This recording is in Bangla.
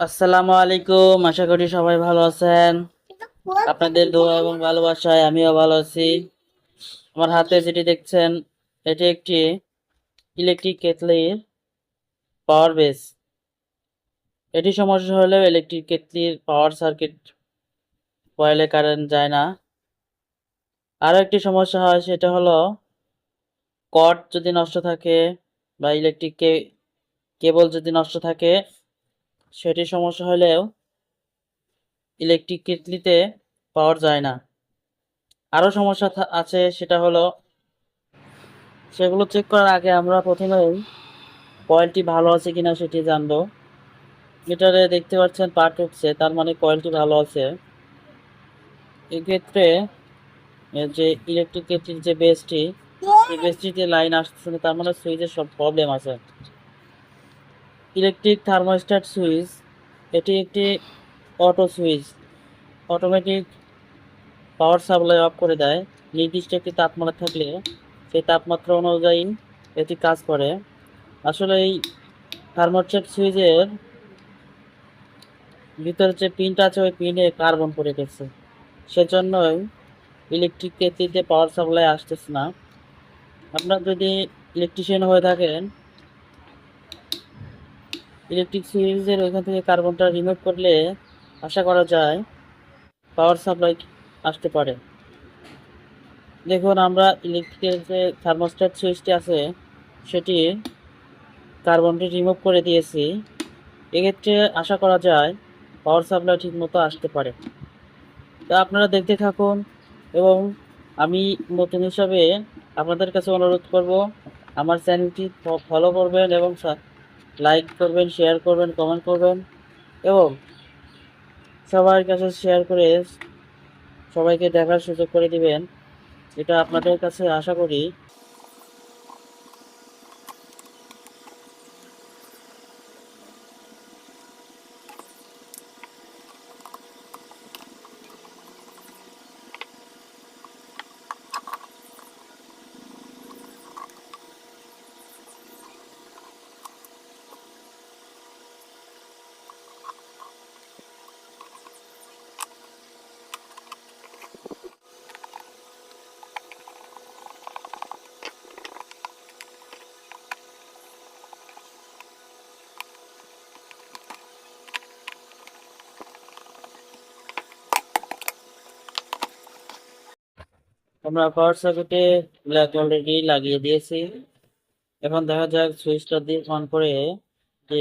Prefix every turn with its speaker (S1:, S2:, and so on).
S1: আসসালামু আলাইকুম, আশা করি সবাই ভালো আছেন। আপনাদের দোয়া এবং ভালোবাসায় আমিও ভালো আছি। আমার হাতে যেটি দেখছেন, এটি একটি ইলেকট্রিক কেটলির পাওয়ার বেস এটি সমস্যা হলেও ইলেকট্রিক কেটলির পাওয়ার সার্কিট কয়েলে কারেন্ট যায় না। আরও একটি সমস্যা হয়, সেটা হলো কর্ড যদি নষ্ট থাকে বা ইলেকট্রিক কেবল যদি নষ্ট থাকে সেটি সমস্যা হলেও ইলেকট্রিক কেটলিতে পাওয়ার যায় না। আরও সমস্যা আছে, সেটা হলো সেগুলো চেক করার আগে আমরা প্রথমেই কয়েলটি ভালো আছে কিনা সেটি জানব। মিটারে দেখতে পাচ্ছেন পার্ট উঠছে, তার মানে কয়েলটি ভালো আছে। এক্ষেত্রে যে ইলেকট্রিক কেটলির যে বেসটি এই বেসটিতে লাইন আসছে না, তার মানে সুইচের সব প্রবলেম আছে। ইলেকট্রিক থার্মোস্ট্যাট সুইচ, এটি একটি auto switch. Automatic power supply off করে দেয়। নির্দিষ্ট একটি তাপমাত্রা থাকলে সেই তাপমাত্রা অনুযায়ী এটি কাজ করে। আসলে এই থার্মোস্ট্যাট সুইচের ভিতরে যে পিনটা আছে, ওই পিনে কার্বন পড়ে গেছে। সেজন্যই ইলেকট্রিক কেটলিতে পাওয়ার সাপ্লাই আসতেছে না। আপনার যদি ইলেকট্রিশিয়ান হয়ে থাকেন ইলেকট্রিক সুইচের ওইখান থেকে কার্বনটা রিমুভ করলে আশা করা যায় পাওয়ার সাপ্লাই আসতে পারে। দেখুন, আমরা ইলেকট্রিকের যে থার্মোস্ট্যাট সুইচটি আছে, সেটি কার্বনটি রিমুভ করে দিয়েছি। এক্ষেত্রে আশা করা যায় পাওয়ার সাপ্লাই ঠিকমতো আসতে পারে। তো আপনারা দেখতে থাকুন এবং আমি নতুন হিসাবে আপনাদের কাছে অনুরোধ করব, আমার চ্যানেলটি ফলো করবেন এবং লাইক করবেন শেয়ার করবেন কমেন্ট করবেন এবং সবার কাছে শেয়ার করে সবাইকে দেখার সুযোগ করে দিবেন। এটা আপনাদের কাছে আশা করি আমরা পাওয়ার সার্কিটে ব্ল্যাক অলরেডি লাগিয়ে দিয়েছি। এখন দেখা যাক সুইচটা দিয়ে অন করে যে